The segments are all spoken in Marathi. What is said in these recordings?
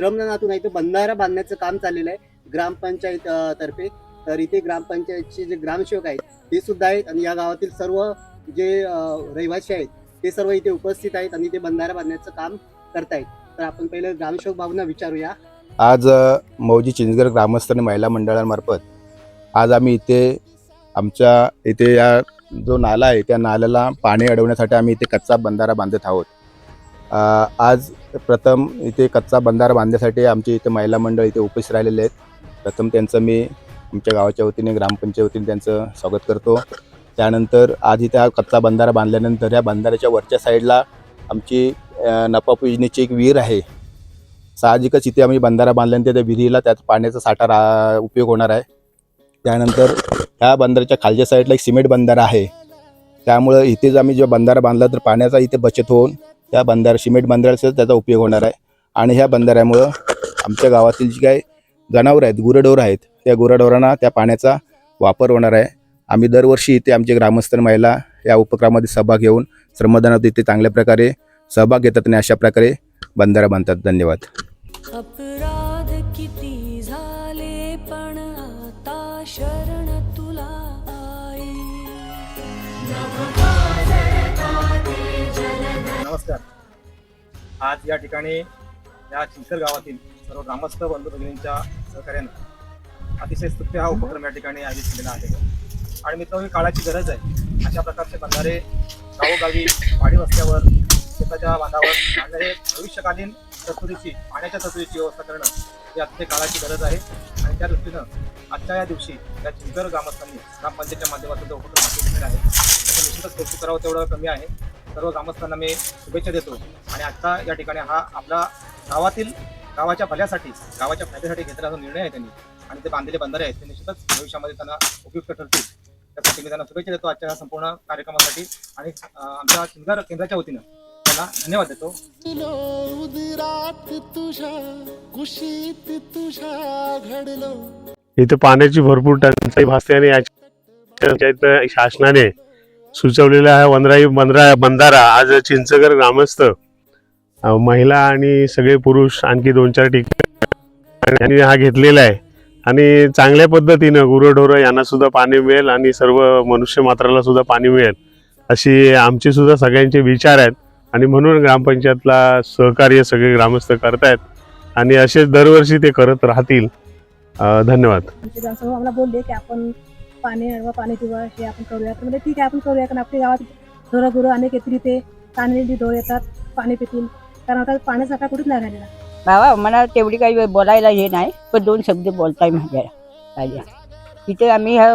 श्रमदानातून तो बंधारा बांधण्याचं काम चाललेलं आहे. ग्रामपंचायत तर्फे. तर इथे ग्रामपंचायतचे जे ग्रामसेवक आहेत ते सुद्धा आहेत आणि या गावातील सर्व जे रहिवासी आहेत ते सर्व इथे उपस्थित आहेत आणि ते बंधारा बांधण्याचं काम करतायत. तर आपण पहिले ग्रामसेवक बाबूंना विचारूया. आज मौजी चिंचगड ग्रामस्थ आणि महिला मंडळांमार्फत आज आम्ही इथे आमच्या इथे या जो नाला आहे त्या नाल्याला पाणी अडवण्यासाठी आम्ही इथे कच्चा बंधारा बांधत आहोत. आज प्रथम इथे कच्चा बंधारा बांधण्यासाठी आमचे इथे महिला मंडळ इथे उपस्थित राहिलेले आहेत. प्रथम त्यांचं मी आमच्या गावाच्या वतीने ग्रामपंचायत वतीने त्यांचं स्वागत करतो. त्यानंतर आज इथे हा कच्चा बंधारा बांधल्यानंतर या बंधाऱ्याच्या वरच्या साईडला आमची अ, नफा योजनेची एक विहीर आहे. साहजिकच इथे आम्ही बंधारा बांधल्यानंतर त्या विहिरीला त्यात पाण्याचा साठा रा उपयोग होणार आहे. त्यानंतर ह्या बंधाऱ्याच्या खालच्या साईडला एक सिमेंट बंधारा आहे. त्यामुळं इथे जर आम्ही जेव्हा बंधारा बांधला तर पाण्याचा इथे बचत होऊन या बंधारा सिमेंट बंधाऱ्याचा त्याचा उपयोग होणार आहे. आणि ह्या बंधाऱ्यामुळं आमच्या गावातील जी काही जनावरं आहेत गुरंढोरं आहेत त्या गुरंढोरांना त्या पाण्याचा वापर होणार आहे. आम्ही दरवर्षी इथे आमचे ग्रामस्थ महिला या उपक्रमामध्ये सहभाग घेऊन श्रमदानात इथे चांगल्या प्रकारे सहभाग घेतात आणि अशा प्रकारे बंधारा बांधतात. धन्यवाद. नमस्कार. आज या ठिकाणी या चिंचर गावातील सर्व ग्रामस्थ बंधू भगिनींच्या सहकार्यानं अतिशय स्तुत्य हा उपक्रम या ठिकाणी आयोजित केलेला आहे. आणि मित्र ही काळाची गरज आहे. अशा प्रकारचे बंधारे गावोगावी वाडी वस्त्यावर शेताच्या बांधावर आणि हे भविष्यकालीन तरतुदीची पाण्याच्या तरतुदीची व्यवस्था करणं ही अतिशय काळाची गरज आहे. आणि त्या दृष्टीनं आजच्या या दिवशी या चिंचर ग्रामस्थांनी ग्रामपंचायतच्या माध्यमातून जो उपक्रम हाती घेतलेला आहे त्याचं निश्चितच कौतुक करावं तेवढं कमी आहे. सर्व ग्रामस्थांना मी शुभेच्छा देतो. आणि आजचा या ठिकाणी हा आपला गावातील गावाच्या भल्यासाठी गावाच्या फायद्यासाठी घेतलेला जो निर्णय आहे त्यांनी आणि ते बांधलेले बंधारे आहेत ते निश्चितच भविष्यामध्ये त्यांना उपयुक्त ठरतील. त्यासाठी मी त्यांना शुभेच्छा देतो आजच्या या संपूर्ण कार्यक्रमासाठी. आणि आमच्या सिंगर केंद्राच्या वतीनं त्यांना धन्यवाद देतो. इथे पाण्याची भरपूर टंचाई भासते आणि शासनाने सुचवलेला हा वनराई बंदरा बंधारा आज चिंचगर ग्रामस्थ महिला आणि सगळे पुरुष आणखी दोन चार ठिकाणी हा घेतलेला आहे. आणि चांगल्या पद्धतीनं गुरंढोरं यांना सुद्धा पाणी मिळेल आणि सर्व मनुष्य मात्राला सुद्धा पाणी मिळेल अशी आमची सुद्धा सगळ्यांचे विचार आहेत. आणि म्हणून ग्रामपंचायतला सहकार्य सगळे ग्रामस्थ करतायत आणि असेच दरवर्षी ते करत राहतील. धन्यवाद. आम्हाला बोलले की आपण पाणी अडवा पाणी पिवा हे आपण करूया. तर म्हणजे ठीक आहे आपण करूया. कारण आपल्या गावात ढोरं गुरं अनेक येतील इथे. कानडी ढोर येतात पाणी पितील. कारण आता पाण्यासाठा कुठेच नाही राहिलेला. भावा मला तेवढी काही बोलायला हे नाही पण दोन शब्द बोलताय माझ्या. पाहिजे इथे आम्ही ह्या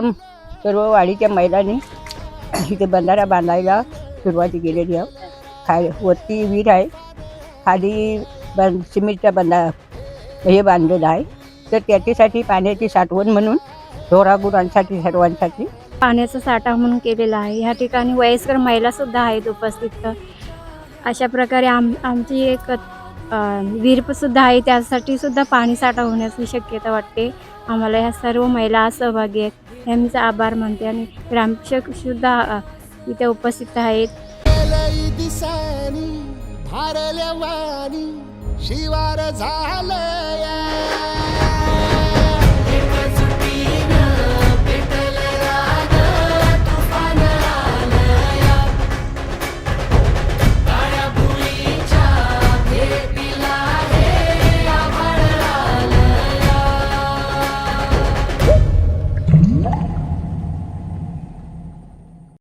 सर्व वाडीच्या महिलांनी इथे बंधारा बांधायला सुरुवाती केलेली आहे. खाली वरती विहीर आहे. खाली बन सिमेंटचा बंधा हे बांधलेलं आहे. तर त्याच्यासाठी पाण्याची साठवण म्हणून ढोरागुरांसाठी सर्वांसाठी. पाण्याचा साठा म्हणून केलेला आहे. ह्या ठिकाणी वयस्कर महिला सुद्धा आहेत उपस्थित. तर अशा प्रकारे आम आमची एक विहीर सुद्धा आहे. त्यासाठी सुद्धा पाणी साठा होण्याची शक्यता वाटते. आम्हाला ह्या सर्व महिला सहभागी आहेत. यांचा आभार मानते आणि ग्रामसेवक सुद्धा इथे उपस्थित आहेत. शिवार झालया.